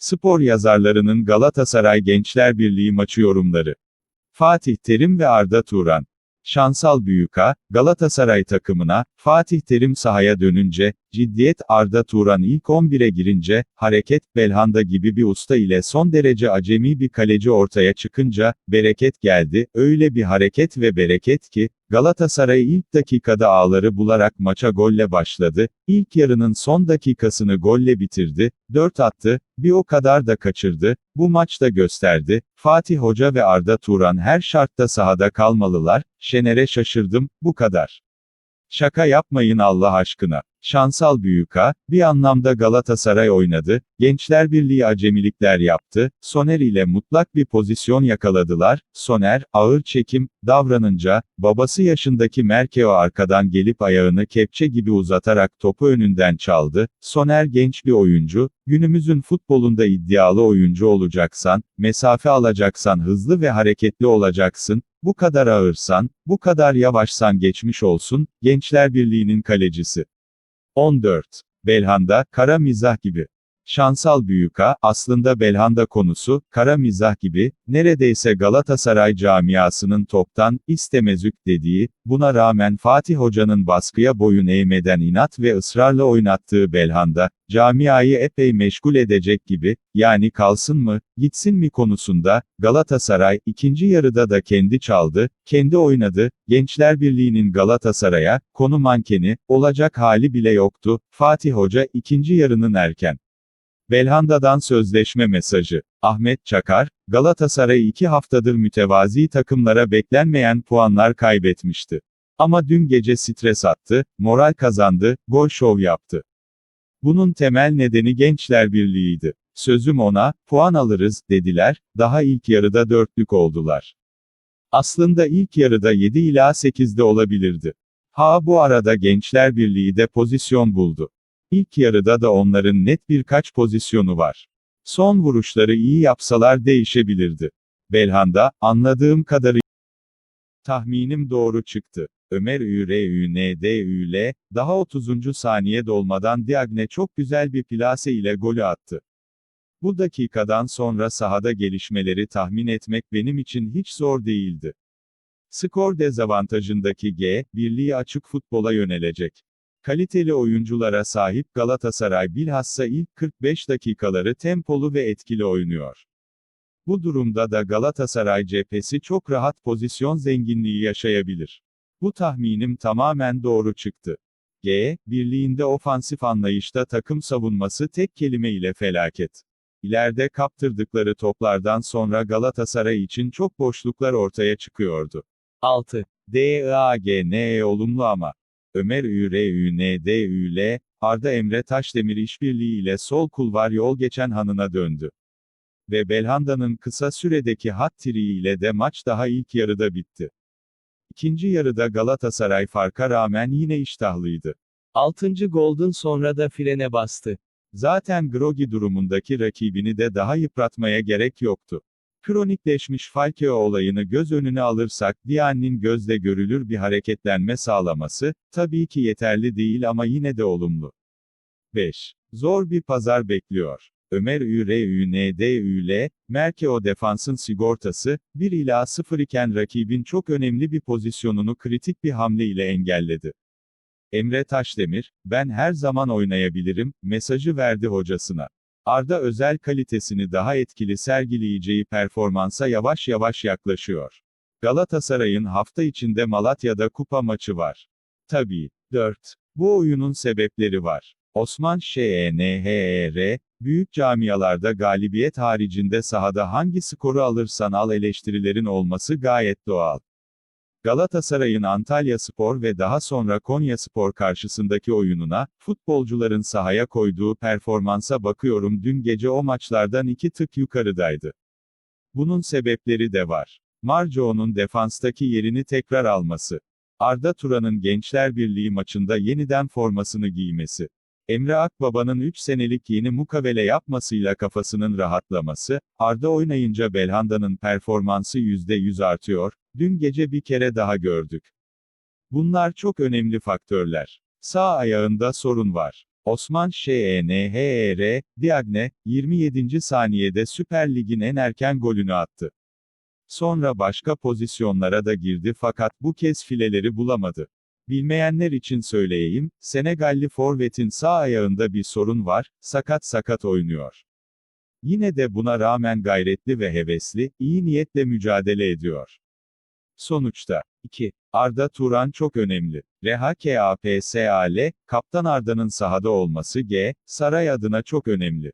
Spor yazarlarının Galatasaray Gençler Birliği maçı yorumları. Fatih Terim ve Arda Turan. Şansal Büyüka, Galatasaray takımına, Fatih Terim sahaya dönünce, ciddiyet Arda Turan ilk 11'e girince, hareket, Belhanda gibi bir usta ile son derece acemi bir kaleci ortaya çıkınca, bereket geldi, öyle bir hareket ve bereket ki, Galatasaray ilk dakikada ağları bularak maça golle başladı, ilk yarının son dakikasını golle bitirdi, 4 attı, bir o kadar da kaçırdı, bu maçta gösterdi, Fatih Hoca ve Arda Turan her şartta sahada kalmalılar, Şener'e şaşırdım, bu kadar. Şaka yapmayın Allah aşkına. Şansal Büyüka, bir anlamda Galatasaray oynadı, Gençler Birliği acemilikler yaptı, Soner ile mutlak bir pozisyon yakaladılar, Soner, ağır çekim, davranınca, babası yaşındaki Merkeo arkadan gelip ayağını kepçe gibi uzatarak topu önünden çaldı, Soner genç bir oyuncu, günümüzün futbolunda iddialı oyuncu olacaksan, mesafe alacaksan hızlı ve hareketli olacaksın, bu kadar ağırsan, bu kadar yavaşsan geçmiş olsun, Gençler Birliği'nin kalecisi. 14. Belhanda, kara mizah gibi. Şansal Büyüka, aslında Belhanda konusu, kara mizah gibi, neredeyse Galatasaray camiasının toptan, istemezük dediği, buna rağmen Fatih Hoca'nın baskıya boyun eğmeden inat ve ısrarla oynattığı Belhanda, camiayı epey meşgul edecek gibi, yani kalsın mı, gitsin mi konusunda, Galatasaray, ikinci yarıda da kendi çaldı, kendi oynadı, Gençler Birliği'nin Galatasaray'a, konu mankeni, olacak hali bile yoktu, Fatih Hoca, ikinci yarının erken. Belhanda'dan sözleşme mesajı. Ahmet Çakar, Galatasaray iki haftadır mütevazi takımlara beklenmeyen puanlar kaybetmişti. Ama dün gece stres attı, moral kazandı, gol şov yaptı. Bunun temel nedeni Gençler Birliği'ydi. Sözüm ona, puan alırız, dediler, daha ilk yarıda dörtlük oldular. Aslında ilk yarıda 7 ila 8'de olabilirdi. Ha bu arada Gençler Birliği de pozisyon buldu. İlk yarıda da onların net birkaç pozisyonu var. Son vuruşları iyi yapsalar değişebilirdi. Belhanda, anladığım kadarıyla tahminim doğru çıktı. Ömer Üründül, daha 30. saniye dolmadan Diagne çok güzel bir plase ile golü attı. Bu dakikadan sonra sahada gelişmeleri tahmin etmek benim için hiç zor değildi. Skor dezavantajındaki G, birliği açık futbola yönelecek. Kaliteli oyunculara sahip Galatasaray bilhassa ilk 45 dakikaları tempolu ve etkili oynuyor. Bu durumda da Galatasaray cephesi çok rahat pozisyon zenginliği yaşayabilir. Bu tahminim tamamen doğru çıktı. G, birliğinde ofansif anlayışta takım savunması tek kelime ile felaket. İleride kaptırdıkları toplardan sonra Galatasaray için çok boşluklar ortaya çıkıyordu. 6. D-I-A-G-N-E olumlu ama. Ömer Üründül, Arda Emre Taşdemir işbirliği ile sol kulvar yol geçen hanına döndü. Ve Belhanda'nın kısa süredeki hat ile de maç daha ilk yarıda bitti. İkinci yarıda Galatasaray farka rağmen yine iştahlıydı. 6. golden sonra da frene bastı. Zaten Grogi durumundaki rakibini de daha yıpratmaya gerek yoktu. Kronikleşmiş Falcao olayını göz önüne alırsak Diane'nin gözle görülür bir hareketlenme sağlaması, tabii ki yeterli değil ama yine de olumlu. 5. Zor bir pazar bekliyor. Ömer Üründül, Merkeo defansın sigortası, 1 ila 0 iken rakibin çok önemli bir pozisyonunu kritik bir hamle ile engelledi. Emre Taşdemir, ben her zaman oynayabilirim, mesajı verdi hocasına. Arda özel kalitesini daha etkili sergileyeceği performansa yavaş yavaş yaklaşıyor. Galatasaray'ın hafta içinde Malatya'da kupa maçı var. Tabii. 4. Bu oyunun sebepleri var. Osman Şenher, büyük camialarda galibiyet haricinde sahada hangi skoru alırsan al eleştirilerin olması gayet doğal. Galatasaray'ın Antalya Spor ve daha sonra Konya Spor karşısındaki oyununa, futbolcuların sahaya koyduğu performansa bakıyorum dün gece o maçlardan iki tık yukarıdaydı. Bunun sebepleri de var. Marco'nun defanstaki yerini tekrar alması. Arda Turan'ın Gençler Birliği maçında yeniden formasını giymesi. Emre Akbaba'nın 3 senelik yeni mukavele yapmasıyla kafasının rahatlaması, Arda oynayınca Belhanda'nın performansı %100 artıyor, dün gece bir kere daha gördük. Bunlar çok önemli faktörler. Sağ ayağında sorun var. Osman Şenher, Diagne, 27. saniyede Süper Lig'in en erken golünü attı. Sonra başka pozisyonlara da girdi fakat bu kez fileleri bulamadı. Bilmeyenler için söyleyeyim, Senegalli forvetin sağ ayağında bir sorun var, sakat sakat oynuyor. Yine de buna rağmen gayretli ve hevesli, iyi niyetle mücadele ediyor. Sonuçta 2. Arda Turan çok önemli. Reha KAPSAL, Kaptan Arda'nın sahada olması G, Saray adına çok önemli.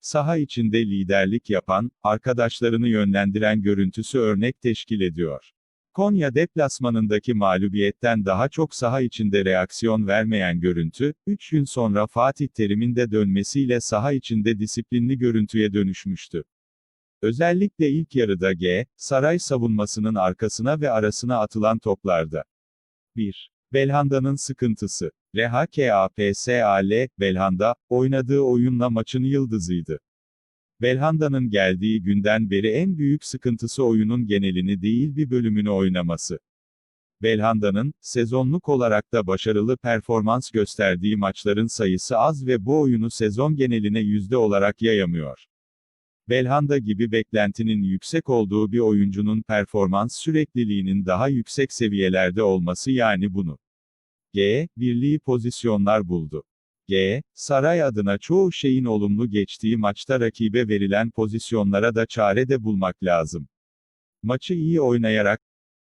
Saha içinde liderlik yapan, arkadaşlarını yönlendiren görüntüsü örnek teşkil ediyor. Konya deplasmanındaki mağlubiyetten daha çok saha içinde reaksiyon vermeyen görüntü, 3 gün sonra Fatih Terim'in de dönmesiyle saha içinde disiplinli görüntüye dönüşmüştü. Özellikle ilk yarıda G, Saray savunmasının arkasına ve arasına atılan toplarda. 1. Belhanda'nın sıkıntısı. Reha KAPSAL, Belhanda, oynadığı oyunla maçın yıldızıydı. Belhanda'nın geldiği günden beri en büyük sıkıntısı oyunun genelini değil bir bölümünü oynaması. Belhanda'nın, sezonluk olarak da başarılı performans gösterdiği maçların sayısı az ve bu oyunu sezon geneline yüzde olarak yayamıyor. Belhanda gibi beklentinin yüksek olduğu bir oyuncunun performans sürekliliğinin daha yüksek seviyelerde olması yani bunu. G, birliği pozisyonlar buldu. G, Saray adına çoğu şeyin olumlu geçtiği maçta rakibe verilen pozisyonlara da çare de bulmak lazım. Maçı iyi oynayarak,